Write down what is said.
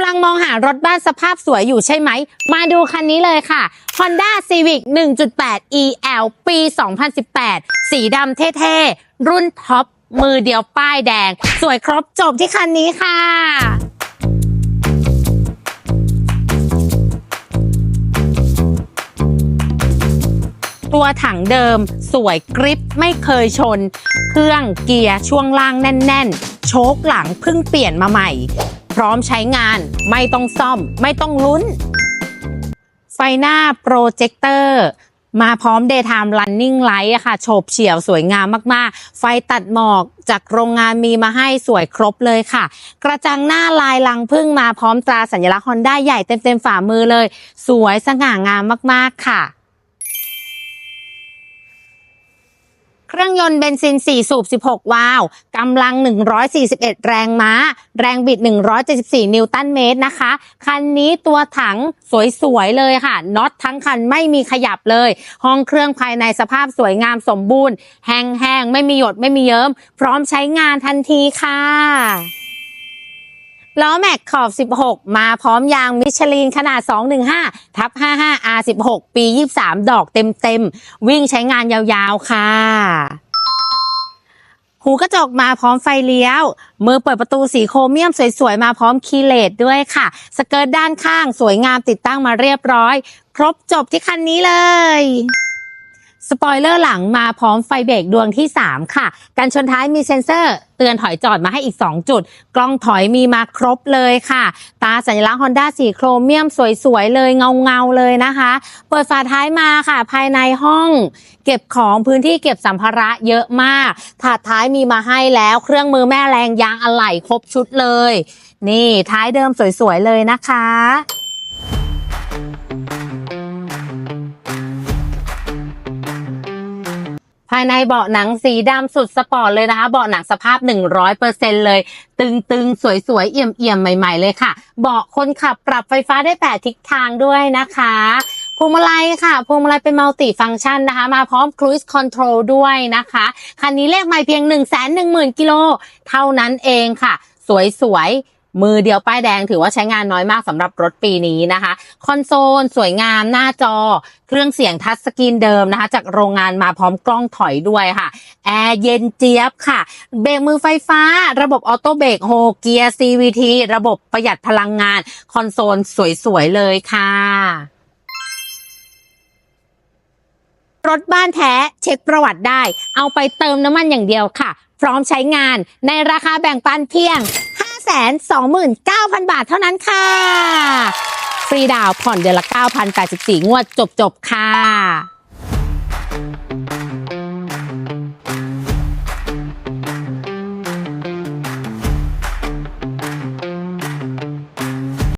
ำลังมองหารถบ้านสภาพสวยอยู่ใช่ไหม มาดูคันนี้เลยค่ะ Honda Civic 1.8 EL ปี 2018 สีดำเท่ๆ รุ่นท็อป มือเดียวป้ายแดง สวยครบจบที่คันนี้ค่ะตัวถังเดิมสวยกริปไม่เคยชน เครื่องเกียร์ช่วงล่างแน่น ๆ โชคหลังเพิ่งเปลี่ยนมาใหม่ พร้อมใช้งาน ไม่ต้องซ่อม ไม่ต้องลุ้น ไฟหน้าโปรเจคเตอร์มาพร้อม Daytime Running Light อะค่ะโฉบเฉี่ยวสวยงามมาก ๆ ไฟตัดหมอกจากโรงงานมีมาให้สวยครบเลยค่ะ กระจังหน้าลายลังพึ่งมาพร้อมตราสัญลักษณ์ฮอนด้าใหญ่เต็ม ๆ ฝ่ามือเลย สวยสง่างามมาก ๆ ค่ะ เครื่องยนต์เบนซิน 4 สูบ 16 วาล์วกำลัง 141 แรงม้า แรงบิด 174 นิวตันเมตรนะคะ คันนี้ตัวถังสวยๆ เลยค่ะน็อตทั้งคันไม่มีขยับเลย ห้องเครื่องภายในสภาพสวยงามสมบูรณ์ แห้งๆ ไม่มีหยดไม่มีเยิ้ม พร้อมใช้งานทันทีค่ะ ล้อแม็กขอบ 16 มาพร้อมยางมิชลินขนาด 215 ทับ 55 R16 ปี 23 ดอกเต็มๆ วิ่งใช้งานยาวๆ ค่ะ หูกระจกมาพร้อมไฟเลี้ยว มือเปิดประตูสีโครเมียมสวยๆ มาพร้อมคีย์เลสด้วยค่ะ สเกิร์ตด้านข้างสวยงามติดตั้งมาเรียบร้อย ครบจบที่คันนี้เลย สปอยเลอร์หลังมาพร้อมไฟเบรกดวงที่ 3 ค่ะ กันชนท้ายมีเซ็นเซอร์เตือนถอยจอดมาให้อีก 2 จุด กล้องถอยมีมาครบเลยค่ะ ตาสัญลักษณ์ Honda สีโครเมียมสวยๆ เลยเงาๆ เลยนะคะ เปิดฝาท้ายมาค่ะ ภายในห้อง เก็บของพื้นที่เก็บสัมภาระเยอะมากถาดท้ายมีมาให้แล้วเครื่องมือแม่แรงยางอะไหล่ครบชุดเลย นี่ท้ายเดิมสวยๆ เลยนะคะายในเบาะหนังสีดำสุดสปอร์ตเลยนะคะ เบาะหนังสภาพ 100%เลย ตึงๆ สวยๆ เอี่ยมๆ ใหม่ๆ เลยค่ะ เบาะคนขับปรับไฟฟ้าได้แปดทิศทางด้วยนะคะพวงมาลัยค่ะพวงมาลัยเป็นมัลติฟังก์ชันนะคะ มาพร้อม Cruise Control ด้วยนะคะ คันนี้เลขไม่เพียง 1 1 0 0 0 0กิโลเท่านั้นเองค่ะ สวยๆ มือเดียวป้ายแดงถือว่าใช้งานน้อยมากสำหรับรถปีนี้นะคะ คอนโซลสวยงามหน้าจอ เครื่องเสียงทัชสกรีนเดิมนะคะ จากโรงงานมาพร้อมกล้องถอยด้วยค่ะ แอร์เย็นเจี๊ยบค่ะ เบรกมือไฟฟ้า ระบบออโต้เบรกโฮเกียร์ CVT ระบบประหยัดพลังงาน คอนโซลสวยๆเลยค่ะรถบ้านแท้เช็คประวัติได้ เอาไปเติมน้ำมันอย่างเดียวค่ะ พร้อมใช้งานในราคาแบ่งปันเพียง 529,000 บาทเท่านั้นค่ะ ฟรีดาวน์ผ่อนเดือนละ 9,084 งวดจบๆค่ะ